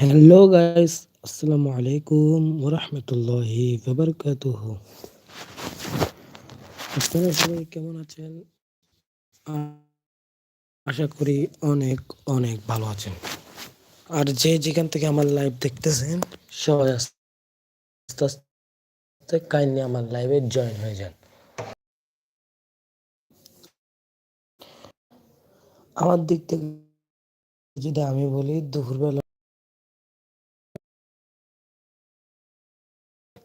Hello guys আসসালামু আলাইকুম ওরহমতুল্লাহি বাবরকাতুহ আপনারা সবাই কেমন আছেন? আশা করি অনেক অনেক ভালো আছেন। আর যে যেখান থেকে আমার লাইভ দেখতেছেন, সবাই আস্তে আস্তে কাইন্ডলি আমার লাইভে জয়েন হয়ে যান। আমার দিক থেকে যদি আমি বলি, দুপুরবেলা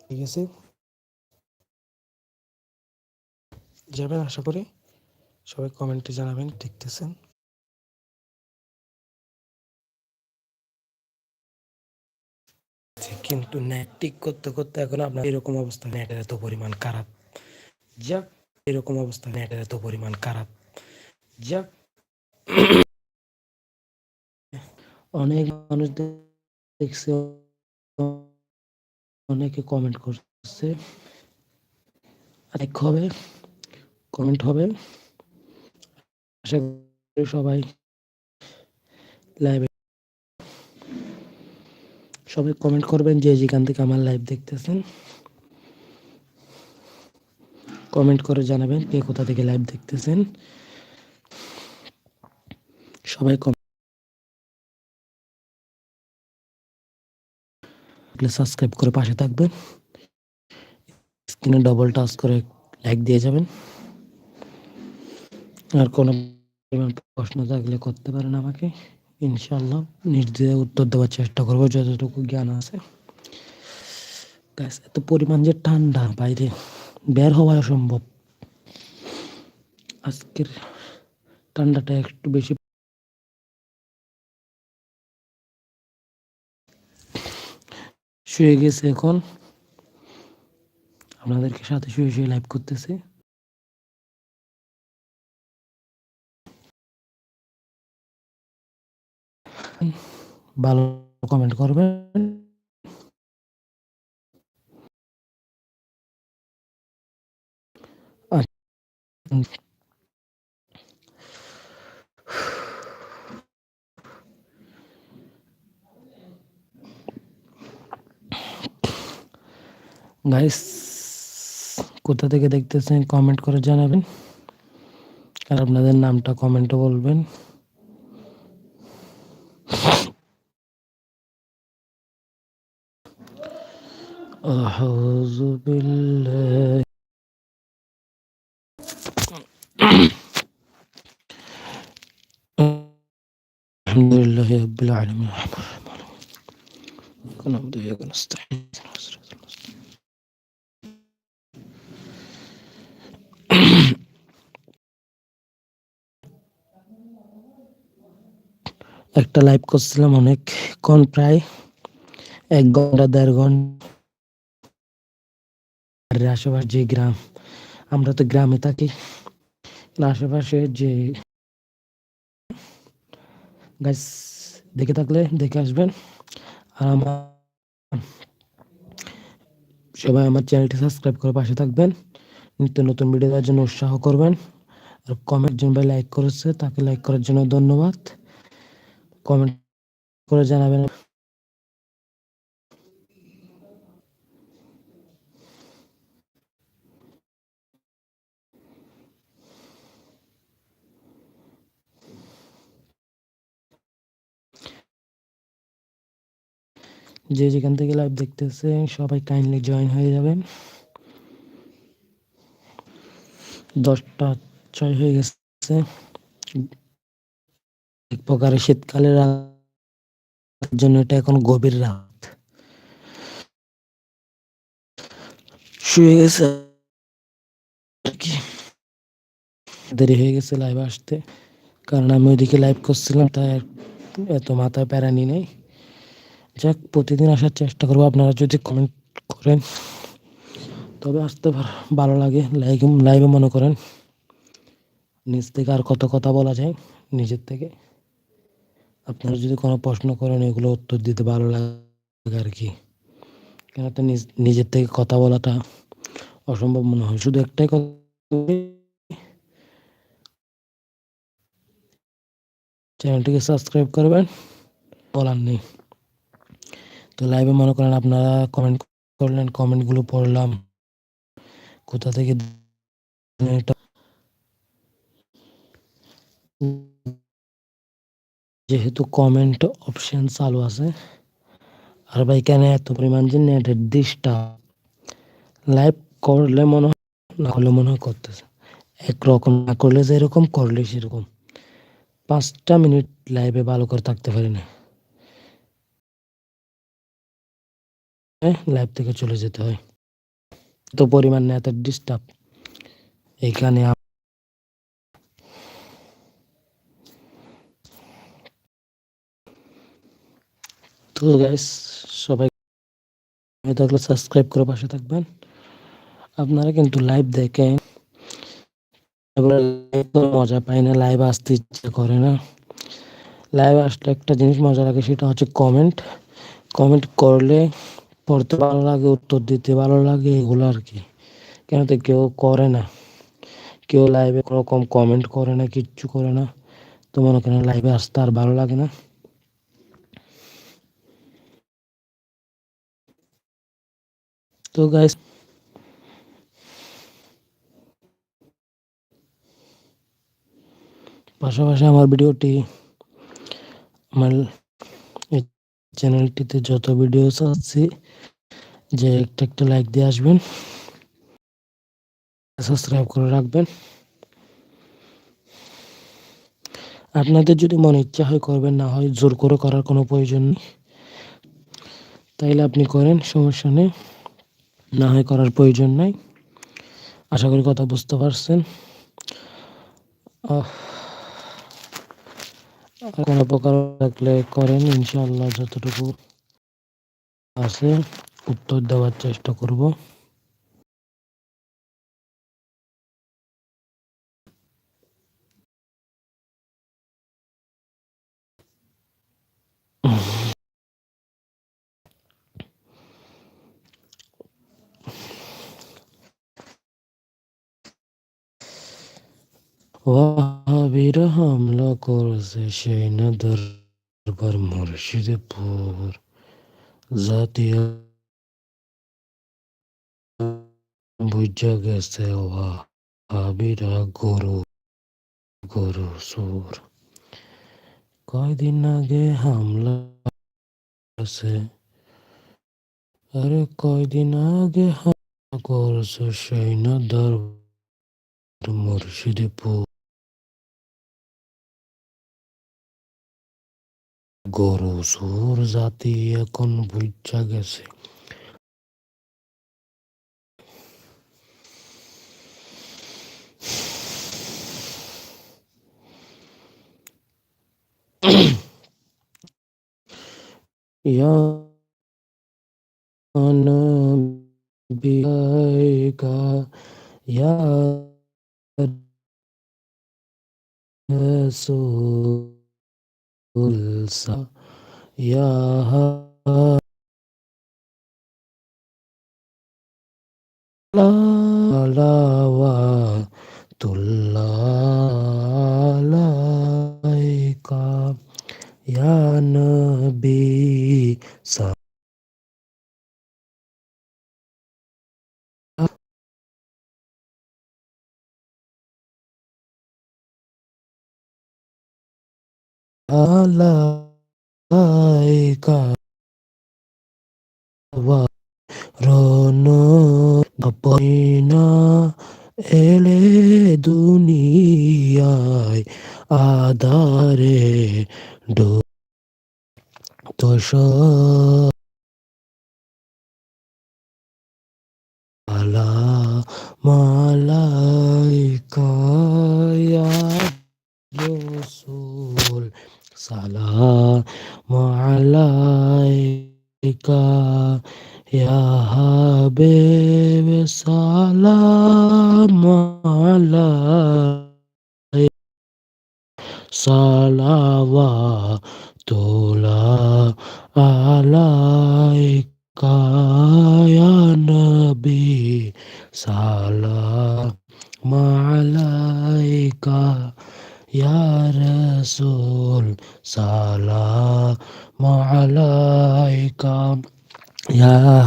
ঠিক আছে? যাবেন আশা করি। সবাই কমেন্টে জানাবেন, দেখতেছেন। কিন্তু নেট ঠিক করতে করতে এখন আপনার এরকম অবস্থা নেটের এত পরিমাণ খারাপ। যাক, এরকম অবস্থা নেটের এত পরিমাণ খারাপ। যাক। অনেক মানুষ দেখছে। অনেকে কমেন্ট করছে। লাইক হবে কমেন্ট হবে। আশা করি সবাই লাইভে সবাই কমেন্ট করবেন যে যেখান থেকে আমার লাইভ দেখতেছেন। কমেন্ট করে জানাবেন কে কোথা থেকে লাইভ দেখতেছেন। সবাই সাবস্ক্রাইব করে পাশে থাকবেন। স্ক্রিনে ডবল টাচ করে লাইক দিয়ে যাবেন। আর কোনো প্রশ্ন থাকলে করতে পারেন আমাকে। ইনশাল্লাহ নির্দ্বিধায় উত্তর দেওয়ার চেষ্টা করব, যতটুকু জ্ঞান আছে। এত পরিমাণ যে ঠান্ডা বাইরে, বের হওয়া অসম্ভব। আজকের ঠান্ডাটা একটু বেশি শুয়ে গেছে এখন। আপনাদেরকে সাথে শুয়ে শুয়ে লাইভ করতেছে। ভালো কমেন্ট করবেন। গাইস কোথা থেকে দেখতেছেন কমেন্ট করে জানাবেন আর আপনাদের নামটা কমেন্টও বলবেন أعوذ بالله الحمد لله رب العالمين الرحمن الرحيم كنا نعبد وإياك نستعين একটা লাইভ করছিলাম অনেক কোন প্রায় এক ঘণ্টা, দেড় ঘণ্টা। আশেপাশে যে গ্রাম, আমরা তো গ্রামে থাকি। আশেপাশে যে গাছ দেখে থাকলে দেখে আসবেন। আর আমার সবাই আমার চ্যানেলটি সাবস্ক্রাইব করে পাশে থাকবেন। নিত্য নতুন ভিডিও দেওয়ার জন্য উৎসাহ করবেন। আর কমেন্ট জন্য ভাই লাইক করেছে, তাকে লাইক করার জন্য ধন্যবাদ। কমেন্ট করে জানাবেন। যে যেখান থেকে লাইভ দেখতেছে, সবাই কাইন্ডলি জয়েন হয়ে যাবেন দশটা ছয় হয়ে গেছে। এক প্রকারে শীতকালের জন্য এটা এখন গভীর রাত। শুয়ে গেছে দেরি হয়ে গেছে লাইভ আসতে, কারণ আমি ওইদিকে লাইভ করছিলাম, তাই এত মাথায় প্যারানি নেই। যাক, প্রতিদিন আসার চেষ্টা করব। আপনারা যদি কমেন্ট করেন, তবে আসতে ভালো লাগে। লাইভ লাইভে মনে করেন। নিজ থেকে আর কত কথা বলা যায়, নিজের থেকে। আপনারা যদি কোনো প্রশ্ন করেন, এগুলো উত্তর দিতে ভালো লাগে আর কি। কেন তো নিজের থেকে কথা বলাটা অসম্ভব মনে হয়। শুধু একটাই কথা চ্যানেলটিকে সাবস্ক্রাইব করবেন, বলার নেই। তো লাইভে মনে করেন আপনারা কমেন্ট করলেন কমেন্টগুলো পড়লাম, কোথা থেকে যেহেতু কমেন্ট অপশন চালু আছে, আর ভাই কেন এত পরিমাণ যে নেটের ডিস্টার্ব লাইভ করলে মনে হয়, না করলে মনে হয় করতেছে। একরকম না করলে যেরকম করলে সেরকম। পাঁচটা মিনিট লাইভে ভালো করে থাকতে পারি না। লাইভ থেকে চলে যেতে হয়। এত পরিমাণ নেটের ডিস্টার্ব এইখানে সবাই থাকলে সাবস্ক্রাইব করে পাশে থাকবেন। আপনারা কিন্তু লাইভ দেখেন। মজা পাই না লাইভ আসতে ইচ্ছা করে না। লাইভ আসলে একটা জিনিস মজা লাগে, সেটা হচ্ছে কমেন্ট কমেন্ট করলে পড়তে ভালো লাগে, উত্তর দিতে ভালো লাগে, এগুলো আর কি। কেন তো কেউ করে না। কেউ লাইভে রকম কমেন্ট করে না, কিচ্ছু করে না। তো মনে করেন লাইভে আসতে আর ভালো লাগে না। তো গাইস পাশাপাশি আমার ভিডিওটি, আমার চ্যানেলটিতে যত ভিডিও আছে, যে একটা একটা লাইক দিয়ে আসবেন সাবস্ক্রাইব করে রাখবেন। আপনাদের যদি মনে ইচ্ছা হয় করবেন, না হয় জোর করে করার কোনো প্রয়োজন নেই, তাইলে আপনি করেন, সমস্যা নেই। না হয় করার প্রয়োজন নাই। আশা করি কথা বুঝতে পারছেন। কোনো প্রকার থাকলে করেন ইনশাল্লাহ যতটুকু আছে উত্তর দেওয়ার চেষ্টা করব। ওয়াহাবিরা হামলা করেছে সেই না দরবার মুর্শিদপুর। জাতীয় বুঝা গেছে ওয়াহাবিরা গরু গরু সুর কয়দিন আগে হামলা আছে আরে কয়দিন আগে হামলা করছে সেই না দরবার মুর্শিদপুর। গরু সুর জাতি এখন বুঝা গেছে या جلسہ یا لا لا وا تل alaika wa rono এলে দুনিয়ায় আধারে ডো তোষ আলা মালাইকা ইয়া রসুল সালাম আলাইকা হাবিব সালাম আলাইকা সালাওয়াতুল্লাহ আলাইকা ইয়া নবী সালাম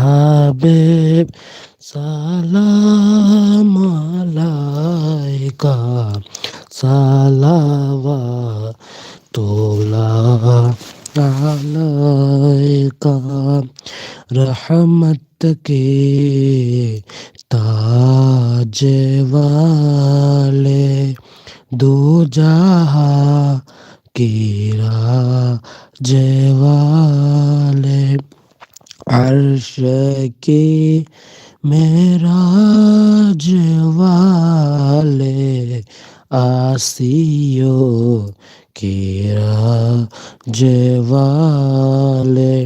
Habib salam alaika salawatullah alaika रहमत के ताजे वाले दो जहा की राजे वाले अर्श के मेराज वाले आसियो केरा जवाले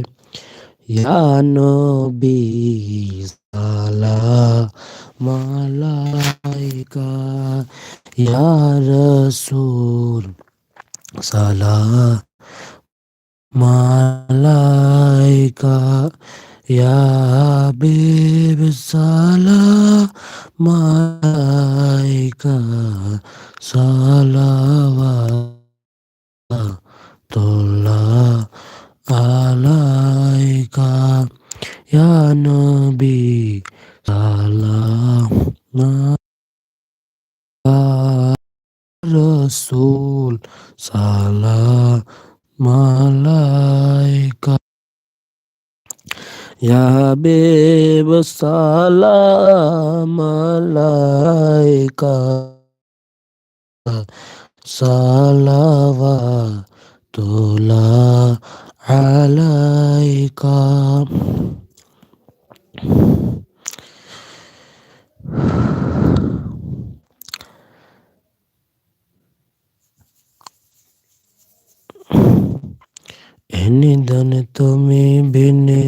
यानो बी साला मालाइका या रसूल सला সালাম আলাইকা ইয়া হাবিব সালাম আলাইকা সালাওয়াতুল্লাহ আলাইকা ইয়া নবী সালাম রসুল সালাম আলাইকা ইয়া হাবিব সালাম আলাইকা। সালাওয়াতুল্লাহ আলাইকা। নিদান তুমি বিনে